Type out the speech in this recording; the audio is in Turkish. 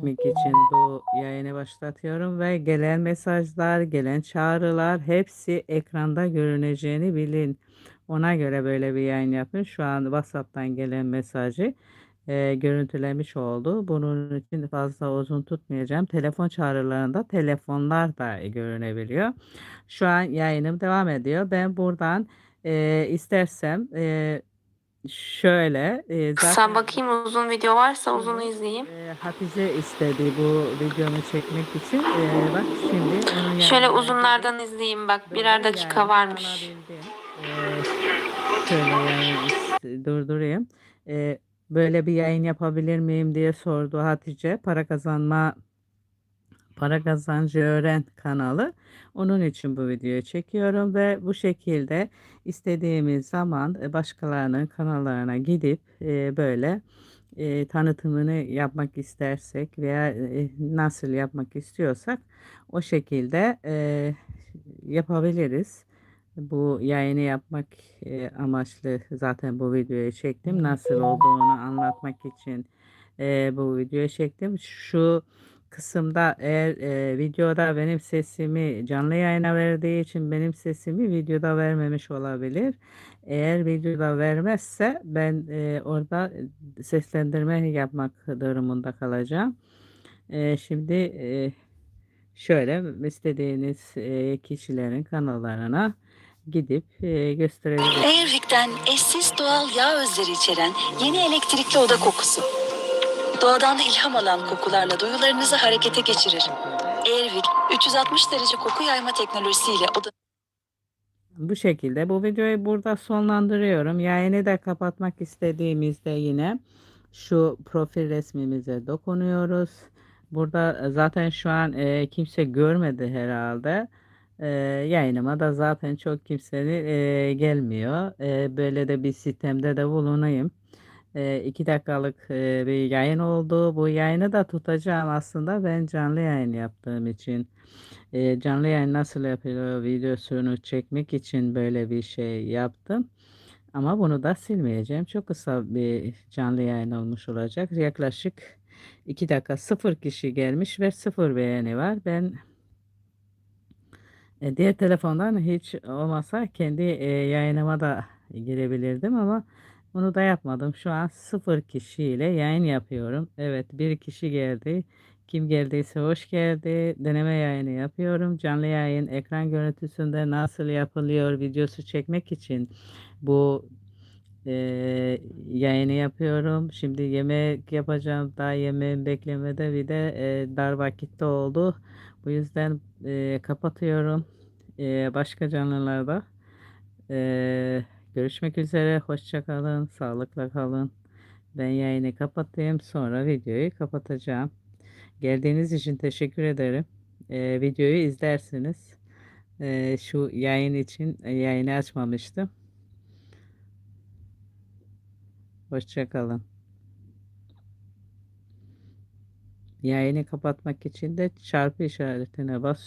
çekmek için bu yayını başlatıyorum ve gelen mesajlar, gelen çağrılar hepsi ekranda görüneceğini bilin. Ona göre böyle bir yayın yapın. Şu an WhatsApp'tan gelen mesajı e, görüntülemiş oldu. Bunun için fazla uzun tutmayacağım. Telefon çağrılarında telefonlar da görünebiliyor. Şu an yayınım devam ediyor. Ben buradan e, istersem e, şöyle e, Kısa zaten bakayım uzun video varsa uzunu izleyeyim. e, Hafize istedi bu videomu çekmek için. E, bak şimdi onun Şöyle yanına- uzunlardan izleyeyim bak Böyle birer dakika yani varmış. alabildim. Ee, şöyle yani is- durdurayım. Ee, böyle bir yayın yapabilir miyim diye sordu Hatice. Para kazanma Para Kazancı Öğren kanalı. Onun için bu videoyu çekiyorum ve bu şekilde istediğimiz zaman e, başkalarının kanallarına gidip e, böyle e, tanıtımını yapmak istersek veya nasıl yapmak istiyorsak o şekilde yapabiliriz. Bu yayını yapmak amaçlı zaten bu videoyu çektim. Nasıl olduğunu anlatmak için bu videoyu çektim. Şu kısımda eğer e, videoda benim sesimi canlı yayına verdiği için benim sesimi videoda vermemiş olabilir. Eğer videoda vermezse ben e, orada seslendirme yapmak durumunda kalacağım. E, şimdi e, şöyle istediğiniz e, kişilerin kanallarına gidip e, gösterebilirsiniz. Airwic'ten eşsiz doğal yağ özleri içeren yeni elektrikli oda kokusu. Doğadan ilham alan kokularla duyularınızı harekete geçirir. Airwick 360 derece koku yayma teknolojisiyle oda Bu şekilde bu videoyu burada sonlandırıyorum. Yayını da kapatmak istediğimizde yine şu profil resmimize dokunuyoruz. Burada zaten şu an e, kimse görmedi herhalde. E, yayınıma da zaten çok kimsenin e, gelmiyor. E, böyle de bir sistemde de bulunayım. E, dakikalık bir yayın oldu. Bu yayını da tutacağım aslında ben canlı yayın yaptığım için. Canlı yayın nasıl yapılıyor videosunu çekmek için böyle bir şey yaptım. Ama bunu da silmeyeceğim. Çok kısa bir canlı yayın olmuş olacak. Yaklaşık 2 dakika sıfır kişi gelmiş ve sıfır beğeni var. Ben e, diğer telefondan hiç olmasa kendi e, yayınıma da girebilirdim ama bunu da yapmadım. Şu an sıfır kişiyle yayın yapıyorum. Evet bir kişi geldi. Kim geldiyse hoş geldi. Deneme yayını yapıyorum. Canlı yayın ekran görüntüsünde nasıl yapılıyor videosu çekmek için bu e, yayını yapıyorum. Şimdi yemek yapacağım. Daha yemeğin beklemede bir de e, dar vakitte oldu. Bu yüzden e, kapatıyorum. E, başka canlılarda e, görüşmek üzere. Hoşça kalın. Sağlıkla kalın. Ben yayını kapatayım. Sonra videoyu kapatacağım. Geldiğiniz için teşekkür ederim. E, videoyu izlersiniz. E, şu yayın için e, yayını açmamıştım. Hoşça kalın. Yayını kapatmak için de çarpı işaretine bas.